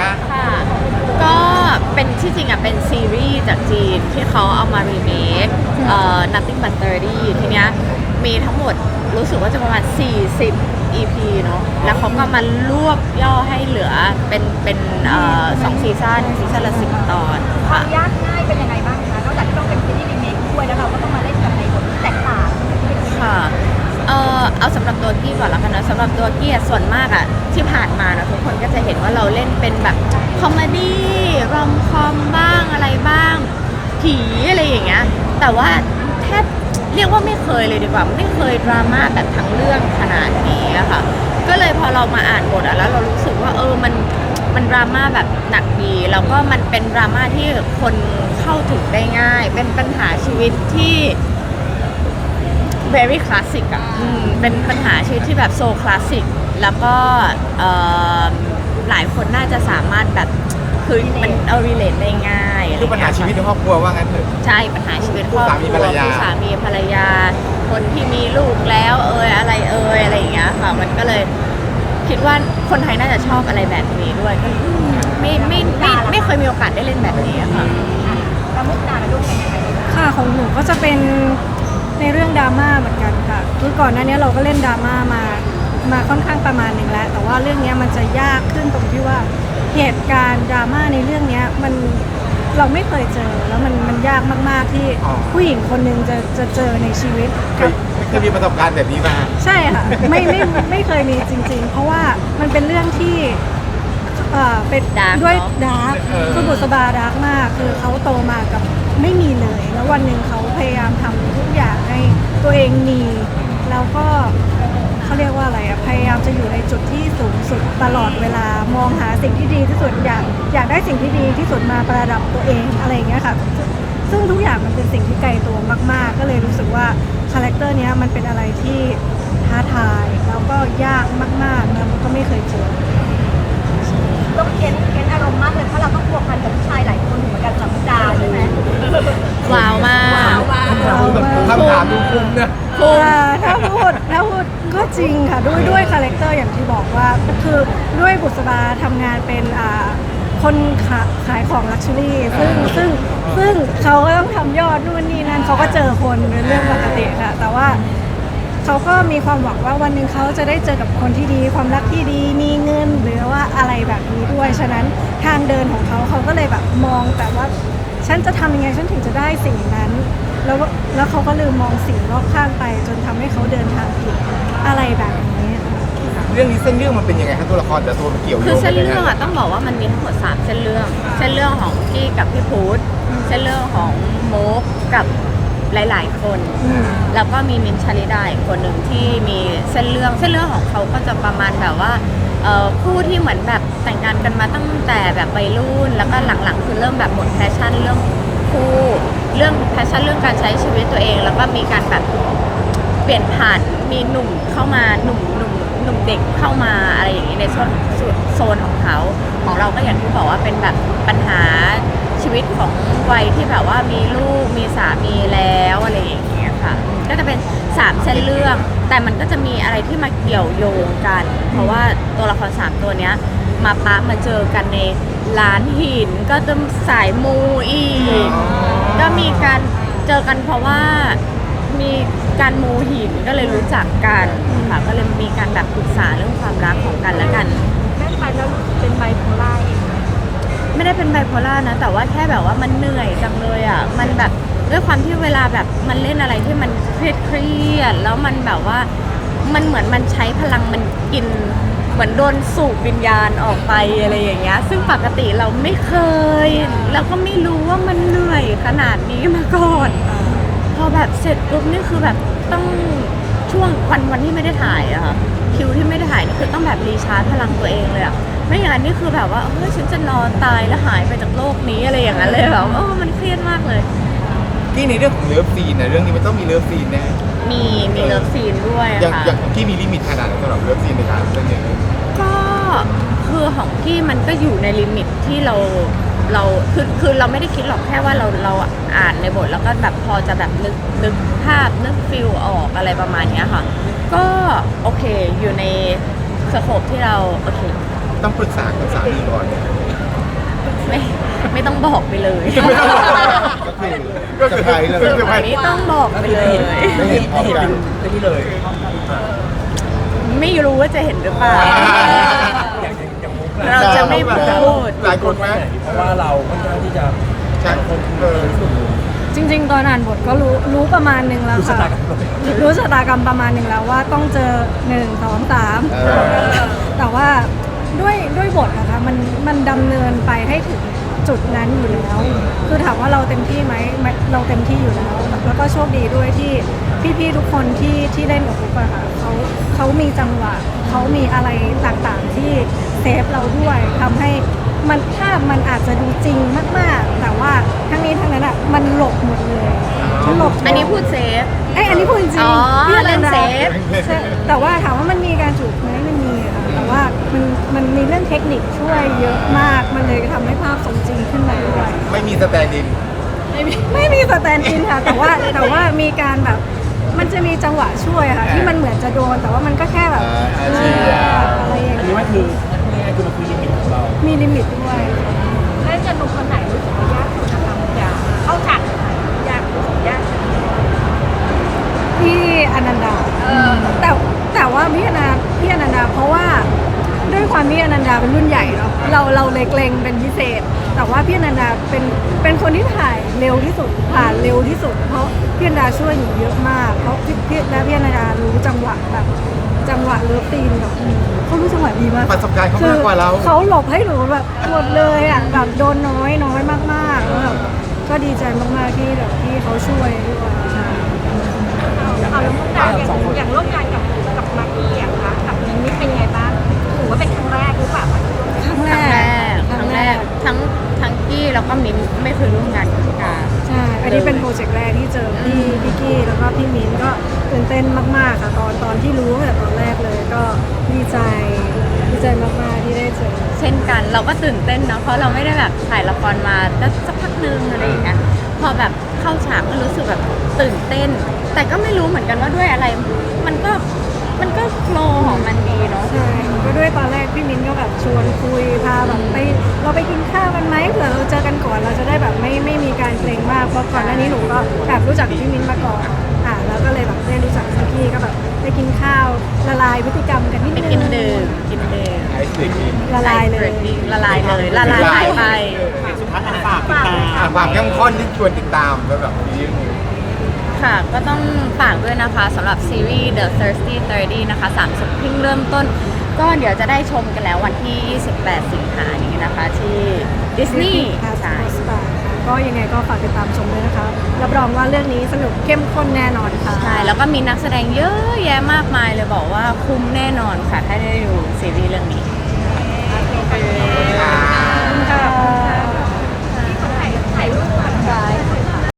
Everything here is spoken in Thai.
คะค่ะ ก็เป็นที่จริงอะเป็นซีรีส์จากจีนที่เขาเอามารีเมคเอ่อ Nothing but 30 ทีเนี้ยมีทั้งหมดรู้สึกว่าจะประมาณ 40 EP เนอะแล้วเขาก็มารวบย่อให้เหลือเป็นเป็นเอ่อสองซีซั่นซีซั่นละสิบตอนควาค่ะ มยากง่ายเป็นยังไงบ้างคะ นอกจากที่ต้องเป็นซีรีส์รีเมคด้วยแล้วเราก็ต้องมาเล่นกับในบทที่แตกต่างค่ะ เออเอาสำหรับตัวกี้ก่อนแล้วกันนะสำหรับตัวกี้อะส่วนมากอะที่ผ่านมานะทุกคนก็จะเห็นว่าเราเล่นเป็นแบบคอมเมดี้รอมคอมบ้างอะไรบ้าง ผีอะไรอย่างเงี้ยแต่ว่าแทบเรียกว่าไม่เคยเลยดีกว่าไม่เคยดราม่าแบบทั้งเรื่องขนาดนี้อะค่ะก็เลยพอเรามาอ่านบทอะแล้วเรารู้สึกว่าเออมันมันดราม่าแบบหนักดีแล้วก็มันเป็นดราม่าที่คนเข้าถึงได้ง่าย เป็นปัญหาชีวิตที่ very classic อะอืมเป็นปัญหาชีวิตที่แบบโซคลาสสิกแล้วก็เอ่อหลายคนน่าจะสามารถแบบคือมันเอา relate ได้ง่ายะไรคือปัญหาชีวิตในครอบครัวว่างั้นเถอะ ใช่ปัญหาชีวิตคู่สามีภรรยา คู่สามีภรรยา คนที่มีลูกแล้วเอยอะไรเอยอะไรอย่างเงี้ยค่ะมันก็เลยคิดว่าคนไทยน่าจะชอบอะไรแบบนี้ด้วยก็อืมไม่ไม่ไม่ไม่ไม่เคยมีโอกาสได้เล่นแบบนี้อะค่ะ แล้วมุกดาและลูกเป็นยังไงบ้างค่ะของหนูก็จะเป็น ในเรื่องดราม่าเหมือนกันค่ะคือก่อนหน้านี้เราก็เล่นดราม่ามามาค่อนข้างประมาณหนึ่งแล้ว แต่ว่าเรื่องเนี้ยมันจะยากขึ้นตรงที่ว่าเหตุการณ์ดราม่าในเรื่องเนี้ยมันเราไม่เคยเจอแล้วมันมันยากมากๆที่อ๋อผู้หญิงคนหนึ่งจะจะเจอในชีวิตเคยเคยมีประสบการณ์แบบนี้มาใช่ค่ะไม่ไม่ไม่เคยมีจริง ๆ เพราะว่ามันเป็นเรื่องที่เอ่อเป็นดาร์กด้วยเนอะดาร์กเออคือบุษบาดาร์กมาก คือเขาโตมากับไม่มีเลย แล้ววันหนึ่งเขาพยายามทำทุกอย่างให้ ตัวเองมีแล้วก็เขาเรียกว่าอะไรอะพยายามจะอยู่ในจุดที่สูงสุดตลอดเวลามองหาสิ่งที่ดีที่สุดอยากอยากได้สิ่งที่ดีที่สุดมาประดับตัวเองอะไรอย่างเงี้ยค่ะ ซึ่งทุกอย่างมันเป็นสิ่งที่ไกลตัวมาก ๆ ก็เลยรู้สึกว่าคาแรคเตอร์เนี้ยมันเป็นอะไรที่ท้าทายแล้วก็ยากมากๆแล้วมันก็ไม่เคยเจอต้องเค้นเค้นอารมณ์มากเลยเพราะเราต้องพัวพันกับผู้ชายหลายคนเหมือนกันสำหรับมุกดาใช่ไหมว้าวมากว้าวมาก คำถามดูคุ้มนะอ่าถ้าพูดถ้าพูดก็จริงค่ะด้วยด้วยคาแรคเตอร์อย่างที่บอกว่าคือด้วยบุษบาทำงานเป็นอ่าคนขาขายของลักชัวรี่ซึ่งซึ่งซึ่งเขาก็ต้องทำยอดนู่นนี่นั่นเขาก็เจอคนเป็นเรื่องปกติค่ะ แต่ว่าเขาก็มีความหวังว่าวันหนึ่งเขาจะได้เจอกับคนที่ดี ความรักที่ดีมีเงินหรือว่าอะไรแบบนี้ด้วย ฉะนั้นทางเดินของเขาเขาก็เลยแบบมองแต่ว่า ฉันจะทำยังไงฉันถึงจะได้สิ่งนั้น แล้วแล้วเขาก็ลืมมองสิ่งรอบข้างไป จนทำให้เขาเดินทางผิดอะไรแบบนี้ค่ะเรื่องนี้เส้นเรื่องมันเป็นยังไงครับตัวละครแต่ตัวมันเกี่ยวโยงคือเส้นกัยัเรื่องไอะต้องบอกว่ามันมีทั้งหมด3เส้นเรื่อง เส้นเรื่องของกี้กับพี่พุธเส้นเรื่องของโมกกับหลาย ๆ คน อืม แล้วก็มีมินท์ชาลิดาอีกคนหนึ่งที่มีเส้นเรื่องเส้นเรื่องของเขาก็จะประมาณแบบว่าเอ่อคู่ที่เหมือนแบบแต่งงานกันมาตั้งแต่แบบวัยรุ่น แล้วก็หลังๆคือเริ่มแบบหมดแพชชั่นเรื่องคู่ เรื่องแพชชั่นเรื่องการใช้ชีวิตตัวเอง แล้วก็มีการแบบเปลี่ยนผ่านมีหนุ่มเข้ามาหนุ่มหนุ่มหนุ่มเด็กเข้ามาอะไรอย่างนี้ในโซนโซนของเขา ของเราก็อย่างที่บอกว่าเป็นแบบปัญหาชีวิตของวัยที่แบบว่ามีลูกมีสามีแล้วอะไรอย่างเงี้ยค่ะ ก็จะเป็นสามเส้นเรื่อง แต่มันก็จะมีอะไรที่มาเกี่ยวโยงกัน เพราะว่าตัวละครสามตัวเนี้ยมาปะมาเจอกันในร้านหินก็จะสายมูอีก ก็มีการเจอกันเพราะว่ามีการมูหินก็เลยรู้จักกันค่ะก็เลยมีการแบบปรึกษาเรื่องความรักของกันและกัน แม่ไปแล้วเป็นไบโพล่าเองไม่ได้เป็นไบโพล่านะ แต่ว่าแค่แบบว่ามันเหนื่อยจังเลยอะมันแบบด้วยความที่เวลาแบบมันเล่นอะไรที่มันเครียดเครียดๆแล้วมันแบบว่า มันเหมือนมันใช้พลังมันกิน เหมือนโดนสูบวิญญาณออกไปอะไรอย่างเงี้ย ซึ่งปกติเราไม่เคย แล้วก็ไม่รู้ว่ามันเหนื่อยขนาดนี้มาก่อน พอแบบเสร็จปุ๊บนี่คือแบบต้องช่วงวันวันที่ไม่ได้ถ่ายอะค่ะคิวที่ไม่ได้ถ่ายนี่คือต้องแบบรีชาร์จพลังตัวเองเลยอะไม่อย่างนั้นนี่คือแบบว่าเฮ้ยฉันจะนอนตายแล้วหายไปจากโลกนี้อะไรอย่างนั้นเลยแบบเออมันเครียดมากเลยที่ในเรื่องของเลิฟซีนนะเรื่องนี้มันต้องมีเลิฟซีนแน่ มีมีเลิฟซีนด้วยอย่างค่ะอย่างที่มีลิมิตขนาดไหนสำหรับเลิฟซีนในการเล่นเนี่ยก็คือของกี้มันก็อยู่ในลิมิตที่เราเราคือคือเราไม่ได้คิดหรอกแค่ว่าเราเราอ่านในบทแล้วก็แบบพอจะแบบนึกนึกภาพนึกฟิลออกอะไรประมาณเนี้ยค่ะ ก็โอเคอยู่ในสโคปที่เราโอเคต้องปรึกษากับสามีก่อน บอกไปเลยก็คือก็คือเซอร์ไพรอันส์นี้ต้องบอกไปเลยไม่เห็นไม่เห็นเป็นไม่นี่เลยไม่รู้ว่าจะเห็นหรือเปล่า อย่างอย่างมุกเราจะไม่พูด หลายคนไหมเพราะว่าเราค่อนข้างที่จะใช่คนเออที่สุดจริง ๆ ตอนอ่านบทก็รู้รู้ประมาณหนึ่งแล้วรู้ชะค่ะตากรรมรู้ชะตากรรมประมาณหนึ่งแล้วว่าต้องเจอหนึ่งสองสามเออ แต่ว่าด้วยด้วยบทนะคะมันมันดำเนินไปให้ถึง จุดนั้นอยู่แล้ว คือถามว่าเราเต็มที่ไหมไม่เราเต็มที่อยู่แล้ว แล้วก็โชคดีด้วยที่พี่ๆทุกคนที่ที่เล่นกับฟุกอะค่ะเขาเขามีจังหวะเขามีอะไรต่างๆที่เซฟเราด้วยทำให้มันภาพมันอาจจะดูจริงมากๆ แต่ว่าทั้งนี้ทั้งนั้นอะมันหลบหมดเลยหลบหมอันนี้พูดเซฟไอยอันนี้พูดจริงอ๋อพี่อเล่นดาเซฟใช่แต่ว่าถามว่ามันมีการจูบไหมมันมีค่ะแต่ว่า มันมันมีเรื่องเทคนิคช่วยเยอะมาก มันเลยทำให้ภาพสมจริงขึ้นมาด้วย ไม่มีสแตนด์อินไม่มีสแตนด์อินค่ะ แต่ว่าแต่ว่ามีการแบบมันจะมีจังหวะช่วยค่ะ ที่มันเหมือนจะโดน แต่ว่ามันก็แค่แบบอ่าเออาชีพออะไรอย่างอันเงี้นี้ยมันคือง่ายๆคือมันคือลิมิตของเรา มีลิมิตด้วยเล่นกับหนุ่มคนไหนรู้สึกว่ายากสุดนะคะมุกยาเข้าฉากไหนยากรู้สึกยาก พี่อนันดา เออ แต่แต่ว่าพี่อนันดาพี่อนันดาเพราะว่าด้วย ความพี่อนันดาเป็นรุ่นใหญ่เนาะเราเราเลยเกรงเป็นพิเศษ แต่ว่าพี่อนันดาเป็นเป็นคนที่ถ่ายเร็วที่สุดผ่านเร็วที่สุด เพราะพี่อนันดาช่วยหนูเยอะมากเพราะพี่พี่และพี่อนันดารู้จังหวะแบบจังหวะเลิฟซีนแบบเขารู้จังหวะดีมากประสบการณ์เขามากกว่าเรา เขาหลบให้หนูแบบหมดเลยอะแบบโดนน้อยน้อยมากๆแล้วแบบก็ดีใจมากๆที่แบบที่เขาช่วยด้วยใช่เอาแล้วมุกดาอย่างอย่างร่วมงานกับกับมากกี้อะคะกับมินนี่เป็นไงบ้างถือว่า เป็นครั้งแรกหรือเปล่าคะครั้งแรครั้งแรกครั้กงแรกทั้งทั้งกี้แล้วก็มิ้นไม่เคยร่วมงานกับพี่กาใช่ อันนี้เป็นโปรเจกต์แรกที่เจอพี่พี่กี้แล้วก็พี่มิ้นก็ตื่นเต้นมากๆค่ะตอนตอนที่รู้ตั้งแต่ตอนแรกเลยก็ดีใจดีใจมากๆที่ได้เจอเช่นกันเราก็ตื่นเต้นเนาะเพราะเราไม่ได้แบบถ่ายละครมาสักพักนึงอะไรอย่างเงี้ยพอแบบเข้าฉากก็รู้สึกแบบตื่นเต้น แต่ก็ไม่รู้เหมือนกันว่าด้วยอะไร มันก็ มันก็โฟลว์ของมันดีเนาะ ใช่ก็ด้วยตอนแรกพี่มิ้นก็แบบชวนคุยพาแบบไปเราไปกินข้าวกันไหมเผื่อเราเจอกันก่อนเราจะได้แบบไม่ไม่มีการเกรงมากเพราะก่อนหน้านี้หนูก็แบบรู้จักพี่มิ้นมาก่อนอ่าแล้วก็เลยแบบได้รู้จักพี่กี้ก็แบบไปกินข้าวละลายพฤติกรรมกันนิดไปนึงกินดื่มกินดื่มไอซ์เด็กอินละลายเลย ละลายเลยละลายหายไปอะความเข้มข้นที่ชวนติดตามแล้วแบบนี้ ค่ะ ก็ต้องฝากด้วยนะคะสำหรับซีรีส์ The Thirsty 30 นะคะ30เพิ่งเริ่มต้น ก็เดี๋ยวจะได้ชมกันแล้ววันที่ 28 สิงหานี้นะคะที่ดิสนีย์ค่ะใช่สตาร์ค่ะก็ยังไงก็ฝากติดตามชมด้วยนะคะ รับรองว่าเรื่องนี้สนุกเข้มข้นแน่นอนค่ะ ใช่ แล้วก็มีนักแสดงเยอะแยะมากมายเลยบอกว่าคุ้มแน่นอนค่ะ ถ้าได้ดูซีรีส์เรื่องนี้โ